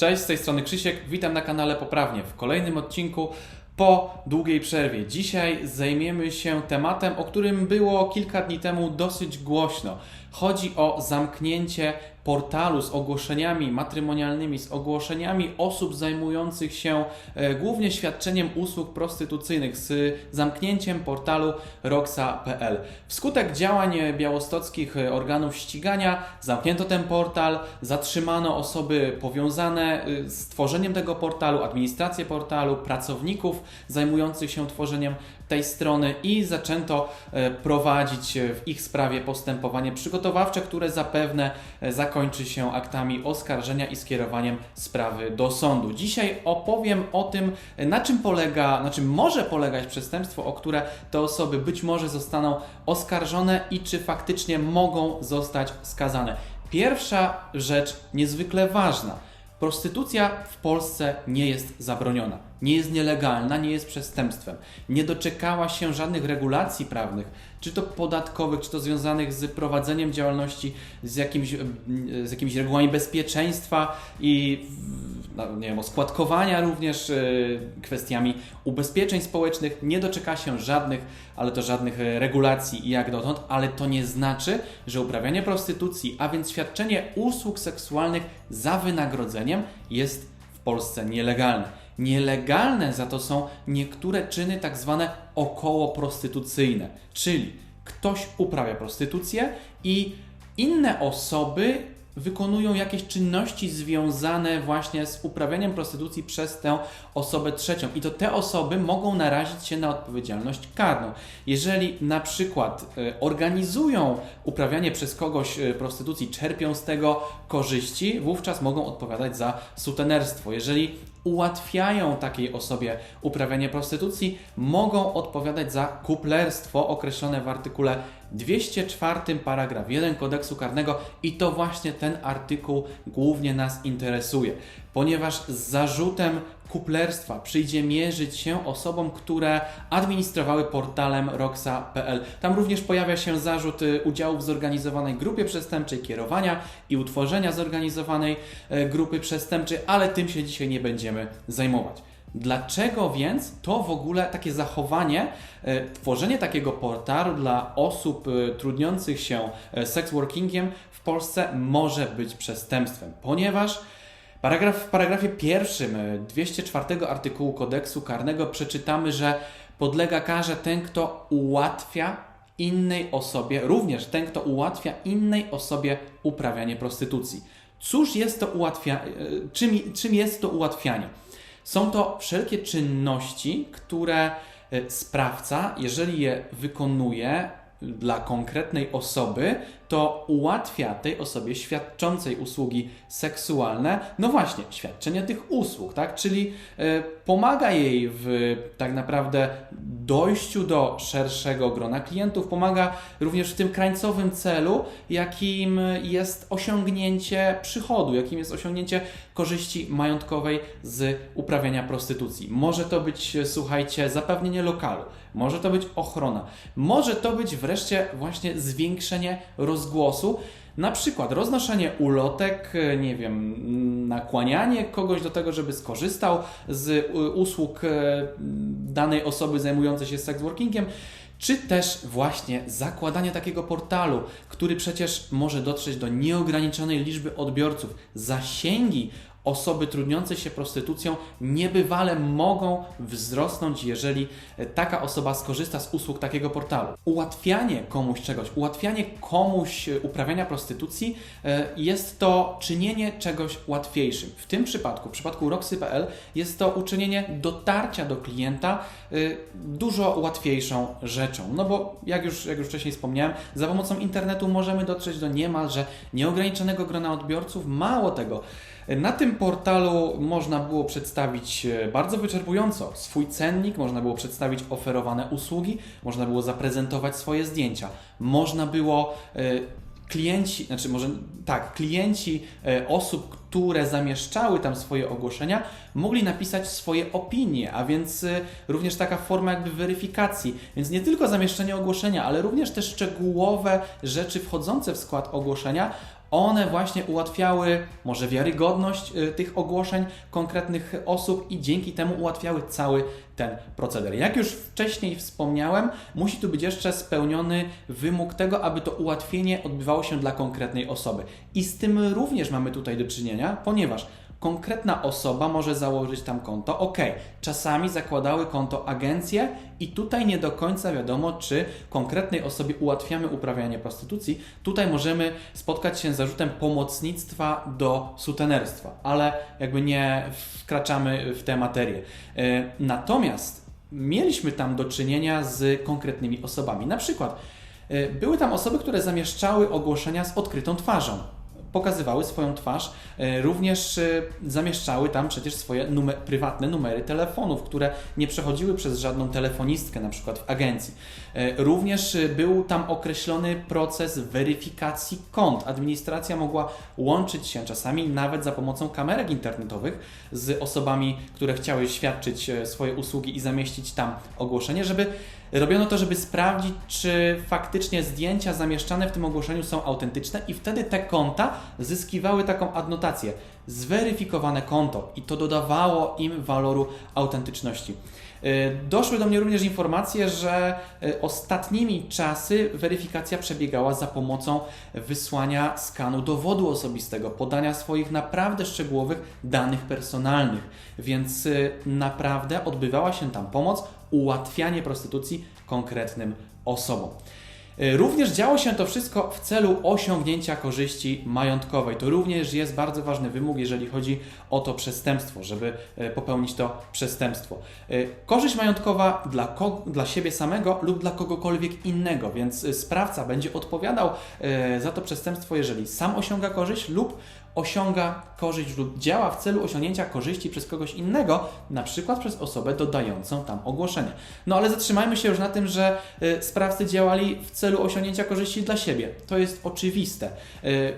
Cześć, z tej strony Krzysiek, witam na kanale Poprawnie w kolejnym odcinku po długiej przerwie. Dzisiaj zajmiemy się tematem, o którym było kilka dni temu dosyć głośno. Chodzi o zamknięcie portalu z ogłoszeniami matrymonialnymi, z ogłoszeniami osób zajmujących się e, głównie świadczeniem usług prostytucyjnych, z zamknięciem portalu roxa.pl. Wskutek działań białostockich e, organów ścigania zamknięto ten portal, zatrzymano osoby powiązane e, z tworzeniem tego portalu, administrację portalu, pracowników zajmujących się tworzeniem tej strony i zaczęto prowadzić w ich sprawie postępowanie przygotowawcze, które zapewne e, zakończy się aktami oskarżenia i skierowaniem sprawy do sądu. Dzisiaj opowiem o tym, na czym polega, na czym może polegać przestępstwo, o które te osoby być może zostaną oskarżone i czy faktycznie mogą zostać skazane. Pierwsza rzecz niezwykle ważna. Prostytucja w Polsce nie jest zabroniona, nie jest nielegalna, nie jest przestępstwem. Nie doczekała się żadnych regulacji prawnych, czy to podatkowych, czy to związanych z prowadzeniem działalności, z jakimś, z jakimiś regułami bezpieczeństwa i nie wiem, oskładkowania również, y, kwestiami ubezpieczeń społecznych. Nie doczeka się żadnych, ale to żadnych y, regulacji jak dotąd, ale to nie znaczy, że uprawianie prostytucji, a więc świadczenie usług seksualnych za wynagrodzeniem jest w Polsce nielegalne. Nielegalne za to są niektóre czyny tak zwane około prostytucyjne, czyli ktoś uprawia prostytucję i inne osoby wykonują jakieś czynności związane właśnie z uprawianiem prostytucji przez tę osobę trzecią. I to te osoby mogą narazić się na odpowiedzialność karną. Jeżeli na przykład e, organizują uprawianie przez kogoś e, prostytucji, czerpią z tego korzyści, wówczas mogą odpowiadać za sutenerstwo. Jeżeli ułatwiają takiej osobie uprawianie prostytucji, mogą odpowiadać za kuplerstwo określone w artykule 204 paragraf 1 kodeksu karnego i to właśnie ten artykuł głównie nas interesuje, ponieważ z zarzutem kuplerstwa przyjdzie mierzyć się osobom, które administrowały portalem roxa.pl. Tam również pojawia się zarzut y, udziału w zorganizowanej grupie przestępczej, kierowania i utworzenia zorganizowanej y, grupy przestępczej, ale tym się dzisiaj nie będziemy zajmować. Dlaczego więc to w ogóle takie zachowanie, e, tworzenie takiego portalu dla osób e, trudniących się e, sex workingiem w Polsce może być przestępstwem? Ponieważ paragraf, w paragrafie pierwszym 204 artykułu kodeksu karnego przeczytamy, że podlega karze ten, kto ułatwia innej osobie, również ten, kto ułatwia innej osobie uprawianie prostytucji. Cóż jest to ułatwia, czym, czym jest to ułatwianie? Są to wszelkie czynności, które e, sprawca, jeżeli je wykonuje dla konkretnej osoby, to ułatwia tej osobie świadczącej usługi seksualne, no właśnie, świadczenie tych usług, tak? Czyli y, pomaga jej w tak naprawdę dojściu do szerszego grona klientów, pomaga również w tym krańcowym celu, jakim jest osiągnięcie przychodu, jakim jest osiągnięcie korzyści majątkowej z uprawiania prostytucji. Może to być, słuchajcie, zapewnienie lokalu, może to być ochrona, może to być wreszcie właśnie zwiększenie rozwoju rozgłosu. Na przykład roznoszenie ulotek, nie wiem, nakłanianie kogoś do tego, żeby skorzystał z y, usług e, danej osoby zajmującej się sexworkingiem, czy też właśnie zakładanie takiego portalu, który przecież może dotrzeć do nieograniczonej liczby odbiorców. Zasięgi osoby trudniące się prostytucją niebywale mogą wzrosnąć, jeżeli taka osoba skorzysta z usług takiego portalu. Ułatwianie komuś czegoś, ułatwianie komuś uprawiania prostytucji e, jest to czynienie czegoś łatwiejszym. W tym przypadku, w przypadku Roxy.pl jest to uczynienie dotarcia do klienta e, dużo łatwiejszą rzeczą. No bo jak już, jak już wcześniej wspomniałem, za pomocą internetu możemy dotrzeć do niemalże nieograniczonego grona odbiorców. Mało tego, na tym portalu można było przedstawić e, bardzo wyczerpująco swój cennik, można było przedstawić oferowane usługi, można było zaprezentować swoje zdjęcia, można było e, klienci, znaczy może tak, klienci e, osób, które zamieszczały tam swoje ogłoszenia, mogli napisać swoje opinie, a więc również taka forma jakby weryfikacji. Więc nie tylko zamieszczenie ogłoszenia, ale również te szczegółowe rzeczy wchodzące w skład ogłoszenia One właśnie ułatwiały może wiarygodność y, tych ogłoszeń konkretnych osób i dzięki temu ułatwiały cały ten proceder. Jak już wcześniej wspomniałem, musi tu być jeszcze spełniony wymóg tego, aby to ułatwienie odbywało się dla konkretnej osoby. I z tym również mamy tutaj do czynienia, ponieważ konkretna osoba może założyć tam konto. Ok, czasami zakładały konto agencje i tutaj nie do końca wiadomo, czy konkretnej osobie ułatwiamy uprawianie prostytucji. Tutaj możemy spotkać się z zarzutem pomocnictwa do sutenerstwa, ale jakby nie wkraczamy w tę materię. E, natomiast mieliśmy tam do czynienia z konkretnymi osobami. Na przykład e, były tam osoby, które zamieszczały ogłoszenia z odkrytą twarzą pokazywały swoją twarz, e, również e, zamieszczały tam przecież swoje numer, prywatne numery telefonów, które nie przechodziły przez żadną telefonistkę, na przykład w agencji. E, również był tam określony proces weryfikacji kont. Administracja mogła łączyć się czasami nawet za pomocą kamerek internetowych z osobami, które chciały świadczyć swoje usługi i zamieścić tam ogłoszenie, żeby Robiono to, żeby sprawdzić, czy faktycznie zdjęcia zamieszczane w tym ogłoszeniu są autentyczne, i wtedy te konta zyskiwały taką adnotację zweryfikowane konto i to dodawało im waloru autentyczności. Y, doszły do mnie również informacje, że y, ostatnimi czasy weryfikacja przebiegała za pomocą wysłania skanu dowodu osobistego, podania swoich naprawdę szczegółowych danych personalnych, więc y, naprawdę odbywała się tam pomoc, ułatwianie prostytucji konkretnym osobom. E, również działo się to wszystko w celu osiągnięcia korzyści majątkowej. To również jest bardzo ważny wymóg, jeżeli chodzi o to przestępstwo, żeby e, popełnić to przestępstwo. E, korzyść majątkowa dla, dla siebie samego lub dla kogokolwiek innego, więc sprawca będzie odpowiadał za to przestępstwo, jeżeli sam osiąga korzyść lub osiąga korzyść lub działa w celu osiągnięcia korzyści przez kogoś innego, na przykład przez osobę dodającą tam ogłoszenie. No ale zatrzymajmy się już na tym, że y, sprawcy działali w celu osiągnięcia korzyści dla siebie. To jest oczywiste. Y,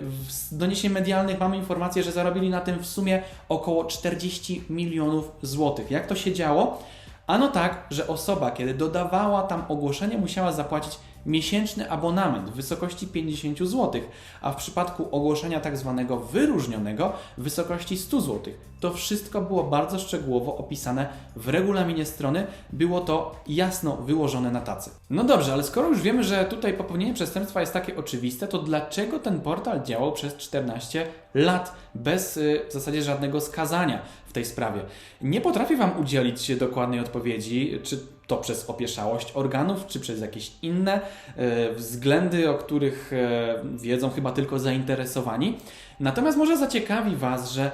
w doniesień medialnych mamy informację, że zarobili na tym w sumie około 40 milionów złotych. Jak to się działo? Ano tak, że osoba, kiedy dodawała tam ogłoszenie, musiała zapłacić miesięczny abonament w wysokości 50 zł, a w przypadku ogłoszenia tak zwanego wyróżnionego w wysokości 100 zł. To wszystko było bardzo szczegółowo opisane w regulaminie strony, było to jasno wyłożone na tacy. No dobrze, ale skoro już wiemy, że tutaj popełnienie przestępstwa jest takie oczywiste, to dlaczego ten portal działał przez 14 lat bez y, w zasadzie żadnego skazania w tej sprawie? Nie potrafię Wam udzielić dokładnej odpowiedzi, czy to przez opieszałość organów, czy przez jakieś inne e, względy, o których e, wiedzą chyba tylko zainteresowani. Natomiast może zaciekawi Was, że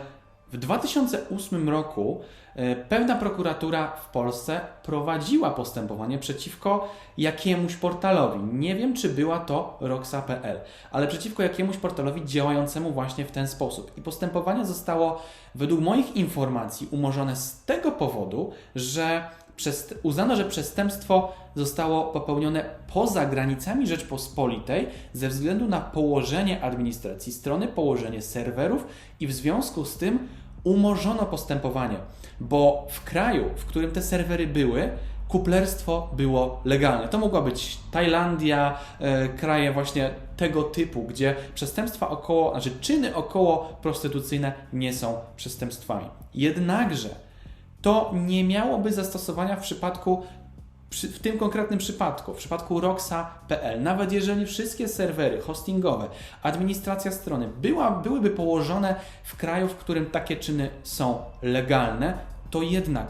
w 2008 roku e, pewna prokuratura w Polsce prowadziła postępowanie przeciwko jakiemuś portalowi. Nie wiem, czy była to Roxa.pl, ale przeciwko jakiemuś portalowi działającemu właśnie w ten sposób. I postępowanie zostało, według moich informacji, umorzone z tego powodu, że uznano, że przestępstwo zostało popełnione poza granicami Rzeczpospolitej ze względu na położenie administracji strony, położenie serwerów i w związku z tym umorzono postępowanie, bo w kraju, w którym te serwery były, kuplerstwo było legalne. To mogła być Tajlandia, e, kraje właśnie tego typu, gdzie przestępstwa około, znaczy czyny około prostytucyjne nie są przestępstwami. Jednakże to nie miałoby zastosowania w przypadku w tym konkretnym przypadku, w przypadku Roxa.pl, nawet jeżeli wszystkie serwery hostingowe, administracja strony była, byłyby położone w kraju, w którym takie czyny są legalne, to jednak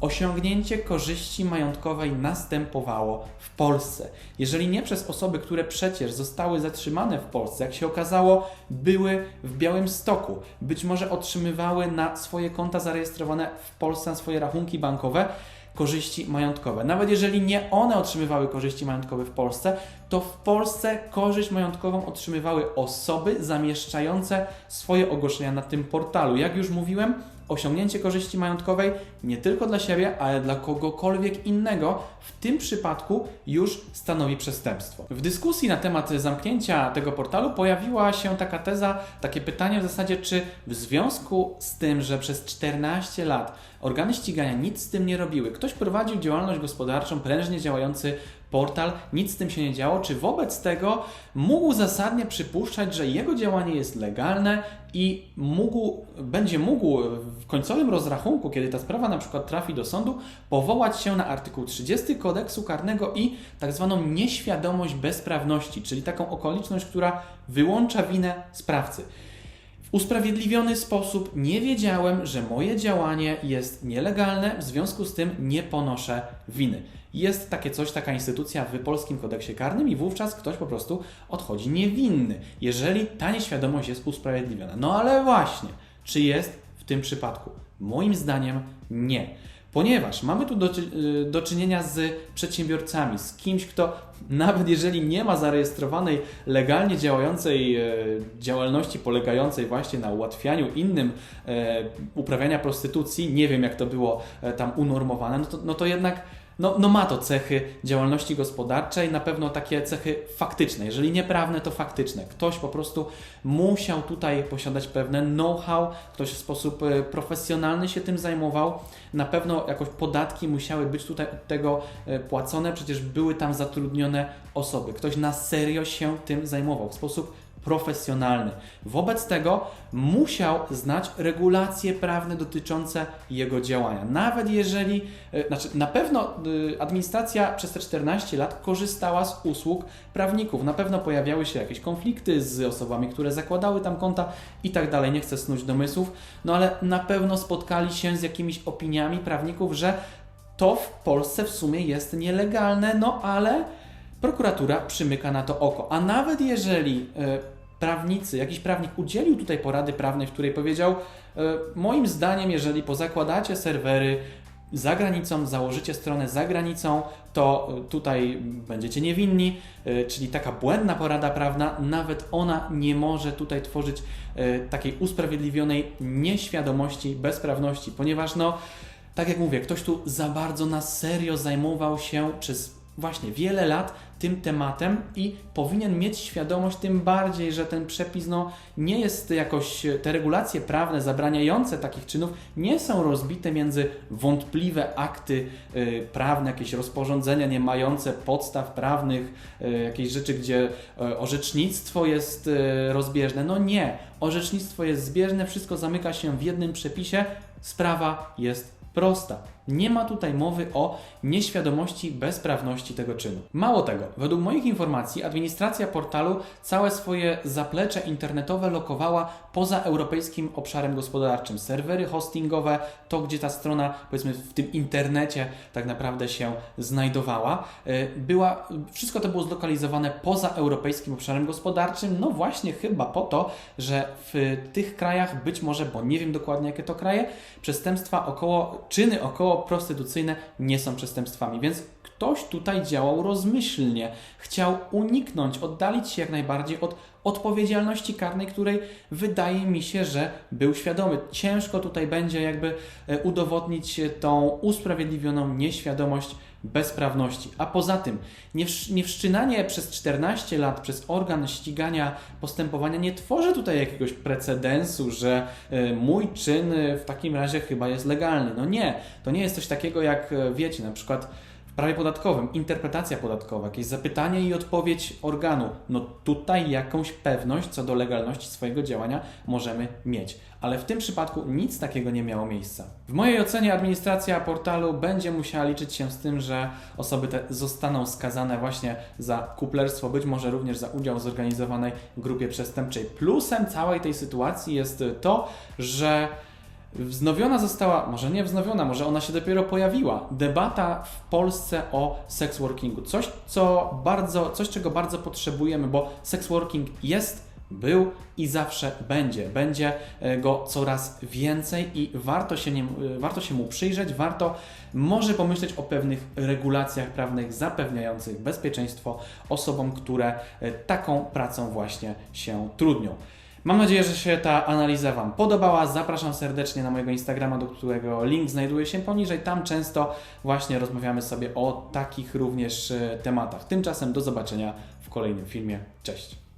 osiągnięcie korzyści majątkowej następowało w Polsce. Jeżeli nie przez osoby, które przecież zostały zatrzymane w Polsce, jak się okazało, były w Białym Stoku, być może otrzymywały na swoje konta zarejestrowane w Polsce, na swoje rachunki bankowe, korzyści majątkowe. Nawet jeżeli nie one otrzymywały korzyści majątkowe w Polsce, to w Polsce korzyść majątkową otrzymywały osoby zamieszczające swoje ogłoszenia na tym portalu. Jak już mówiłem, osiągnięcie korzyści majątkowej nie tylko dla siebie, ale dla kogokolwiek innego, w tym przypadku już stanowi przestępstwo. W dyskusji na temat zamknięcia tego portalu pojawiła się taka teza, takie pytanie w zasadzie, czy w związku z tym, że przez 14 lat organy ścigania nic z tym nie robiły, ktoś prowadził działalność gospodarczą, prężnie działający portal, nic z tym się nie działo, czy wobec tego mógł zasadnie przypuszczać, że jego działanie jest legalne i mógł, będzie mógł w końcowym rozrachunku, kiedy ta sprawa na przykład trafi do sądu, powołać się na artykuł 30 kodeksu karnego i tak zwaną nieświadomość bezprawności, czyli taką okoliczność, która wyłącza winę sprawcy. Usprawiedliwiony sposób nie wiedziałem, że moje działanie jest nielegalne, w związku z tym nie ponoszę winy. Jest takie coś, taka instytucja w polskim kodeksie karnym i wówczas ktoś po prostu odchodzi niewinny, jeżeli ta nieświadomość jest usprawiedliwiona. No ale właśnie, czy jest w tym przypadku? Moim zdaniem nie. Ponieważ mamy tu do, y, do, czynienia z przedsiębiorcami, z kimś, kto nawet jeżeli nie ma zarejestrowanej legalnie działającej e, działalności polegającej właśnie na ułatwianiu innym e, uprawiania prostytucji, nie wiem jak to było e, tam unormowane, no to, no to jednak no, no ma to cechy działalności gospodarczej, na pewno takie cechy faktyczne. Jeżeli nie prawne, to faktyczne. Ktoś po prostu musiał tutaj posiadać pewne know-how, ktoś w sposób e, profesjonalny się tym zajmował. Na pewno jakoś podatki musiały być tutaj od tego e, płacone, przecież były tam zatrudnione osoby. Ktoś na serio się tym zajmował w sposób profesjonalny. Wobec tego musiał znać regulacje prawne dotyczące jego działania. Nawet jeżeli, e, znaczy na pewno e, administracja przez te 14 lat korzystała z usług prawników. Na pewno pojawiały się jakieś konflikty z osobami, które zakładały tam konta i tak dalej. Nie chcę snuć domysłów, no ale na pewno spotkali się z jakimiś opiniami prawników, że to w Polsce w sumie jest nielegalne, no ale prokuratura przymyka na to oko. A nawet jeżeli e, prawnicy, jakiś prawnik udzielił tutaj porady prawnej, w której powiedział, e, moim zdaniem, jeżeli pozakładacie serwery za granicą, założycie stronę za granicą, to e, tutaj będziecie niewinni, czyli taka błędna porada prawna, nawet ona nie może tutaj tworzyć takiej usprawiedliwionej nieświadomości, bezprawności, ponieważ no, tak jak mówię, ktoś tu za bardzo na serio zajmował się przez właśnie wiele lat tym tematem i powinien mieć świadomość tym bardziej, że ten przepis no, nie jest jakoś, te regulacje prawne zabraniające takich czynów nie są rozbite między wątpliwe akty y, prawne, jakieś rozporządzenia nie mające podstaw prawnych, y, jakieś rzeczy, gdzie y, orzecznictwo jest rozbieżne. No nie, orzecznictwo jest zbieżne, wszystko zamyka się w jednym przepisie, sprawa jest prosta. Nie ma tutaj mowy o nieświadomości bezprawności tego czynu. Mało tego, według moich informacji administracja portalu całe swoje zaplecze internetowe lokowała poza europejskim obszarem gospodarczym. Serwery hostingowe, to gdzie ta strona, powiedzmy w tym internecie tak naprawdę się znajdowała, e, była, wszystko to było zlokalizowane poza europejskim obszarem gospodarczym, no właśnie chyba po to, że w tych krajach być może, bo nie wiem dokładnie jakie to kraje, przestępstwa około, czyny około prostytucyjne nie są przestępstwami, więc ktoś tutaj działał rozmyślnie, chciał uniknąć, oddalić się jak najbardziej od odpowiedzialności karnej, której wydaje mi się, że był świadomy. Ciężko tutaj będzie jakby e, udowodnić tą usprawiedliwioną nieświadomość bezprawności. A poza tym, niewszczynanie przez 14 lat przez organ ścigania postępowania nie tworzy tutaj jakiegoś precedensu, że e, mój czyn w takim razie chyba jest legalny. No nie, to nie jest coś takiego jak e, wiecie, na przykład prawie podatkowym, interpretacja podatkowa, jakieś zapytanie i odpowiedź organu. No tutaj jakąś pewność co do legalności swojego działania możemy mieć. Ale w tym przypadku nic takiego nie miało miejsca. W mojej ocenie administracja portalu będzie musiała liczyć się z tym, że osoby te zostaną skazane właśnie za kuplerstwo, być może również za udział w zorganizowanej grupie przestępczej. Plusem całej tej sytuacji jest to, że Wznowiona została, może nie wznowiona, może ona się dopiero pojawiła, debata w Polsce o sex workingu. Coś, co bardzo, coś, czego bardzo potrzebujemy, bo sex working jest, był i zawsze będzie. Będzie e, go coraz więcej i warto się, nie, e, warto się mu przyjrzeć, warto może pomyśleć o pewnych regulacjach prawnych zapewniających bezpieczeństwo osobom, które e, taką pracą właśnie się trudnią. Mam nadzieję, że się ta analiza Wam podobała. Zapraszam serdecznie na mojego Instagrama, do którego link znajduje się poniżej. Tam często właśnie rozmawiamy sobie o takich również e, tematach. Tymczasem do zobaczenia w kolejnym filmie. Cześć!